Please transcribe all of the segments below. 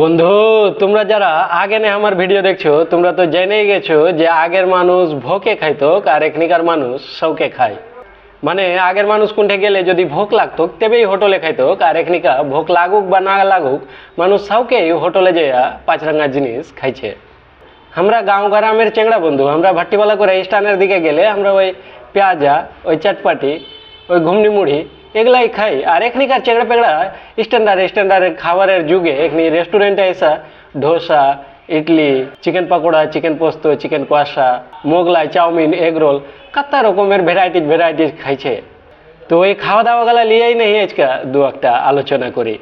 বন্ধু, তোমরা যারা আগে নে আমার ভিডিও দেখছ, তোমরা তো জেনেই গেছো যে আগের মানুষ ভোকে খাইতো আর এখনিকার মানুষ সৌকে খায়। মানে আগের মানুষ কোনঠে গেলে যদি ভোক লাগতো, তেবেই হোটেলে খাইতো, আর এখনিকা ভোক লাগুক বা না লাগুক, মানুষ সৌকেই হোটেলে যেয়া পাঁচরাঙ্গা জিনিস খাইছে। আমরা গাঁও গ্রামের চেংড়া বন্ধু, আমরা ভাট্টিওয়ালা করে স্টানের দিকে গেলে আমরা ওই পেঁয়াজা, ওই চটপাটি, ওই ঘুমনি মুড়ি এগুলাই খাই। আর এখনিকার চেংড়া পেংড়া স্ট্যান্ডার্ড স্ট্যান্ডার্ড খাবারের যুগে এখনি রেস্টুরেন্টে এসা ধোসা, ইডলি চিকেন পকোড়া চিকেন পোস্ত চিকেন কষা, মোগলাই, চাউমিন এগ রোল কত রকমের ভ্যারাইটিস ভ্যারাইটিস খাইছে। তো ওই খাওয়া দাওয়া গেলা লিয়েই নেই আজকে, দু একটা আলোচনা করি।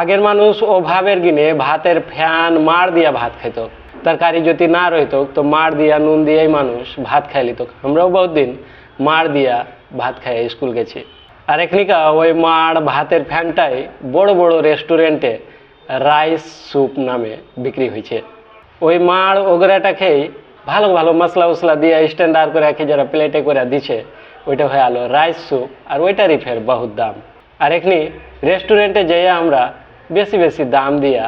আগের মানুষ অভাবের গিনে ভাতের ফ্যান মার দিয়া ভাত খাইত। তরকারি যদি না রইত, তো মার দিয়া, নুন দিয়েই মানুষ ভাত খাই লিত আমরাও বহুত দিন মার দিয়া ভাত খাই স্কুল গেছি। আর এখনিকা ওই মাড় ভাতের ফ্যানটাই বড় বড় রেস্টুরেন্টে রাইস স্যুপ নামে বিক্রি হয়েছে ওই মাড় ওগরাটা খেয়ে ভালো ভালো মশলা উসলা দিয়ে স্ট্যান্ডার্ড করে রাখি যারা প্লেটে করে দিছে, ওইটা হয়ে আলো রাইস স্যুপ আর ওইটারই ফের বহুত দাম। আর এখনি রেস্টুরেন্টে যেয়ে আমরা বেশি বেশি দাম দিয়া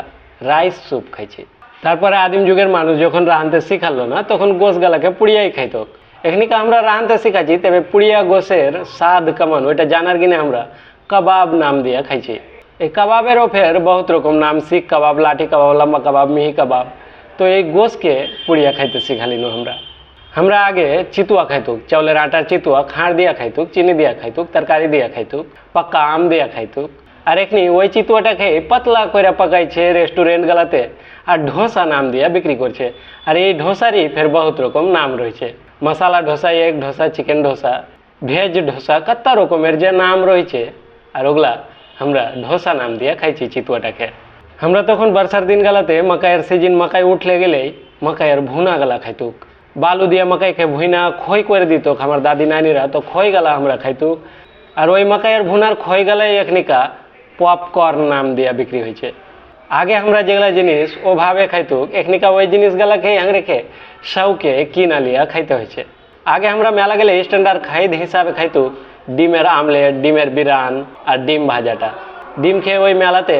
রাইস স্যুপ খাইছি। তারপরে আদিম যুগের মানুষ যখন রাঁধতে শিখালো না, তখন গোস গালাকে পুড়িয়াই খাইতো। এখনিকে আমরা রাঁধতে শিখাচ্ছি? তবে পুড়িয়া গোসের স্বাদ কেমন? ওইটা জানার কিনে আমরা? কাবাব নাম দিয়া খাইছি। এই কাবাবেরও ফের বহুত রকম নাম, শিখ কাবাব, লাঠি কাবাব, লম্বা কাবাব, মিহি কাবাব। তো এই গোসকে পুড়িয়া খাইতে শিখালিনো আমরা। আমরা আগে চিতুয়া খাইতুক, চাউলের আটার চিতুয়া, খাঁড় দিয়া খাইতুক, চিনি দিয়া খাইতুক, তরকারি দিয়া খাইতুক, পাক্কা আম দিয়া খাইতুক। আর এখনি ওই চিতুয়াটা খেয়ে পাতলা করে পাকাইছে রেস্টুরেন্ট গলাতে, আর ঢোসা নাম দিয়া বিক্রি করছে। আর এই ঢোসারই ফের বহুত রকম নাম রয়েছে। মশালা ঢোসা এক ঢোসা চিকেন ঢোসা ভেজ ঢোসা কত রকমের যে নাম রয়েছে। আর ওগুলা আমরা ঢোসা নাম দিয়া খাইছি চিতুয়াটাকে। আমরা তখন বর্ষার দিন গেলাতে মকাইয়ের সিজন মকাই উঠলে গেলেই মকাইয়ের ভুনা গলা খাইতুক। বালু দিয়ে মকাইকে ভুইনা খই করে দিত আমার দাদি নানিরা তো খই গলা আমরা খাইতুক। আর ওই মকাইয়ের ভুনার খই গলাই এখনিকা পপকর্ন নাম দিয়া বিক্রি হয়েছে। আগে আমরা যেগুলা জিনিস ওভাবে খাইতুক এখনিকা ওই জিনিসগুলা খেয়ে আং রেখে সৌকে কিনা লিয়া খাইতে হয়েছে। আগে আমরা মেলা গেলে স্ট্যান্ডার্ড খাইদ হিসাবে খাইতুক ডিমের আমলেট, ডিমের বিরান আর ডিম ভাজাটা। ডিম খেয়ে ওই মেলাতে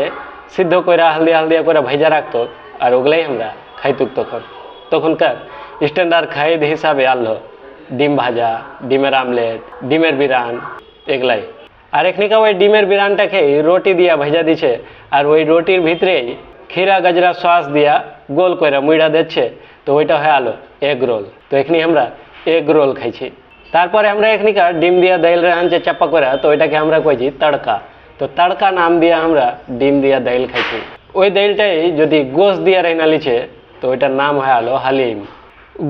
সিদ্ধ করে হালদিয়া হালদিয়া করে ভেজা রাখতো আর ওগুলাই আমরা খাইতুক তখন। তখনকার স্ট্যান্ডার্ড খাইদ হিসাবে আনলো, ডিম ভাজা, ডিমের আমলেট, ডিমের বিরান, এগুলাই। আর এখনিকা ওই ডিমের বিরানটা খেয়ে রুটি দিয়া ভেজা দিছে। আর ওই রুটির ভিতরেই ক্ষীরা গাজরা সস দিয়া গোল করে মুইড়া দিচ্ছে। তো ওইটা হয়ে আলো, এগ রোল। তো এখনি আমরা এগ রোল খাইছি। তারপরে আমরা এখনিকার ডিম দিয়া দাইল আনছে চাপা করে তো ওইটাকে আমরা কইছি তড়কা। তো তড়কা নাম দিয়ে আমরা ডিম দিয়া দাইল খাইছি। ওই দাইলটাই যদি গোস দিয়া রেনা লিছে, তো ওইটার নাম হয় আলো হালিম।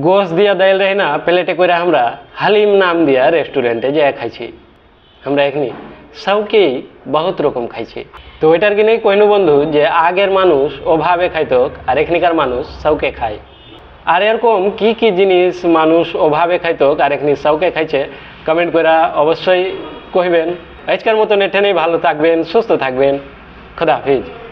গোস দিয়া দাইল রহে না প্লেটে করে আমরা হালিম নাম দিয়া রেস্টুরেন্টে যে খাইছি। আমরা এখনি সবকেই বহুত রকম খাইছে। তো ওইটার কিনে কইনু বন্ধু যে আগের মানুষ ওভাবে খাইতো, আর এখনিকার মানুষ সাউকে খায়। আর এরকম কি কি জিনিস মানুষ ওভাবে খাইতো, আর এখনি সাউকে খাইছে কমেন্ট করে অবশ্যই কহিবেন। আজকের মতন এখানেই ভালো থাকবেন, সুস্থ থাকবেন। খোদা হাফিজ।